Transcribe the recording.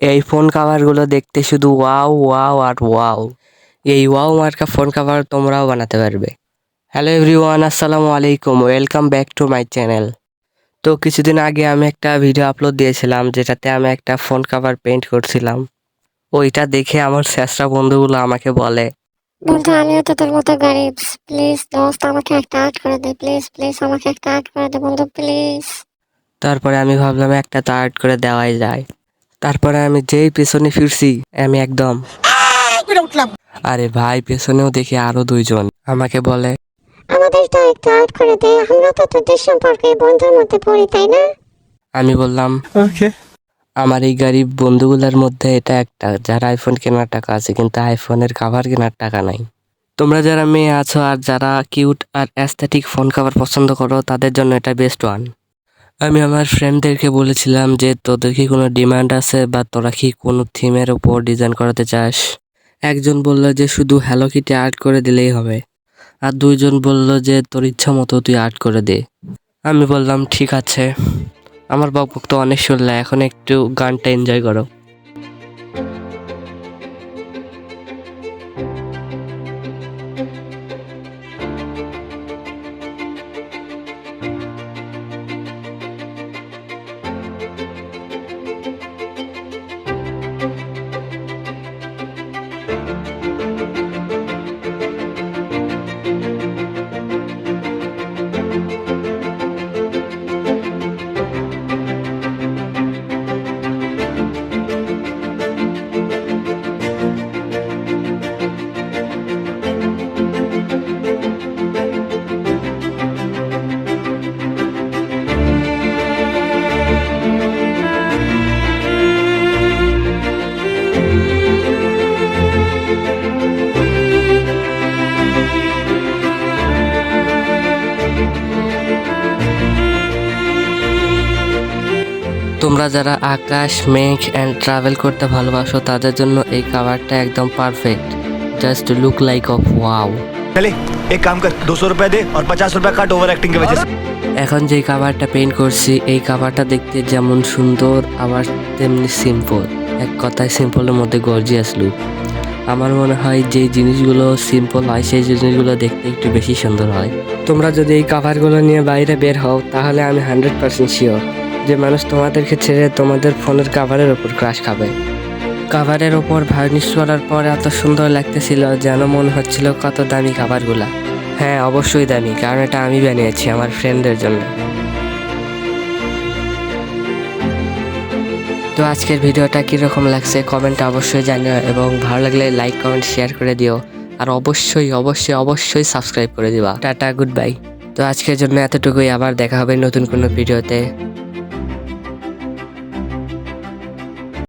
এই ফোন কাভারগুলো দেখতে শুধু ওয়াও ওয়াও আর ওয়াও এই ওয়াও মার্কা ফোন কাভার তোমরাও বানাতে পারবে। হ্যালো এভরিওয়ান আসসালামু আলাইকুম welcome back to my channel তো কিছুদিন আগে আমি একটা ভিডিও আপলোড দিয়েছিলাম যেটাতে আমি একটা ফোন কাভার পেন্ট করছিলাম। ওইটা দেখে আমার শেষরা বন্ধুগুলো আমাকে বলে বন্ধু আমিও তো তোর মতো গরিব। প্লিজ দোস্ত আমাকে একটা আর্ট করে দে প্লিজ প্লিজ আমাকে একটা আর্ট করে দে বন্ধু প্লিজ তারপরে আমি ভাবলাম একটা তো আর্ট করে দেওয়াই যায়। তারপরে আমি যেই পেছনে ফিরছি আমি একদম। আরে ভাই পেছনেও দেখি আরও দুইজন। আমাকে বলে আমাদের তো একটু আর্ট করে দে আমরা তো তোদের সম্পর্কে বন্ধুর মধ্যে পড়ি তাই না? আমি বললাম আমার এই গরিব বন্ধুগুলোর মধ্যে এটা একটা যার আইফোন কেনার টাকা আছে কিন্তু আইফোনের কাভার কেনার টাকা নাই। তোমরা যারা মেয়ে আছো আর যারা কিউট আর অ্যাস্থেটিক ফোন কাভার পছন্দ করো তাদের জন্য এটা বেস্ট ওয়ান আমি আমার ফ্রেন্ডদেরকে বলেছিলাম যে, তোদের কি কোনো ডিমান্ড আছে বা তোরা কি কোনো থিমের ওপর ডিজাইন করাতে চাস? একজন বলল যে, শুধু হ্যালো কিটি আর্ট করে দিলেই হবে। আর দুইজন বলল যে, তোর ইচ্ছা মতো তুই আর্ট করে দে। আমি বললাম, ঠিক আছে। আমার বকবক তো অনেক শুনলে, এখন একটু গানটা এনজয় করো। তোমরা যারা আকাশ মেঘ অ্যান্ড ট্রাভেল করতে ভালোবাসো তাদের জন্য এই কাভারটা একদম perfect just look like of wow চলে এক কাম কর দুশো রুপিয়া দে আর পচাশ রুপিয়া কাট ওভার অ্যাক্টিং এখন যে কাভারটা পেইন্ট করছি এই কাভারটা দেখতে যেমন সুন্দর আবার তেমনি সিম্পল এক কথায় সিম্পলের মধ্যে গর্জিয়াস লুক আমার মনে হয় যে জিনিসগুলো সিম্পল হয় সেই জিনিসগুলো দেখতে একটু বেশি সুন্দর হয়। তোমরা যদি এই কাভারগুলো নিয়ে বাইরে বের হও তাহলে আমি হান্ড্রেড পার্সেন্ট শিওর যে মানুষ তোমাদেরকে ছেড়ে তোমাদের ফোনের কাভারের ওপর ক্রাশ খাবে। কাভারের ওপর ভার্নিশ করার পর এত সুন্দর লাগতেছিল যেন মনে হচ্ছিল কত দামি কাভারগুলা হ্যাঁ অবশ্যই দামি, কারণ এটা আমি বানিয়েছি আমার ফ্রেন্ডদের জন্য। তো আজকের ভিডিওটা কীরকম লাগছে কমেন্টে অবশ্যই জানিও এবং ভালো লাগলে লাইক কমেন্ট শেয়ার করে দিও। আর অবশ্যই অবশ্যই অবশ্যই সাবস্ক্রাইব করে দিবা। টাটা গুড বাই তো আজকের জন্য এতটুকুই, আবার দেখা হবে নতুন কোনো ভিডিওতে।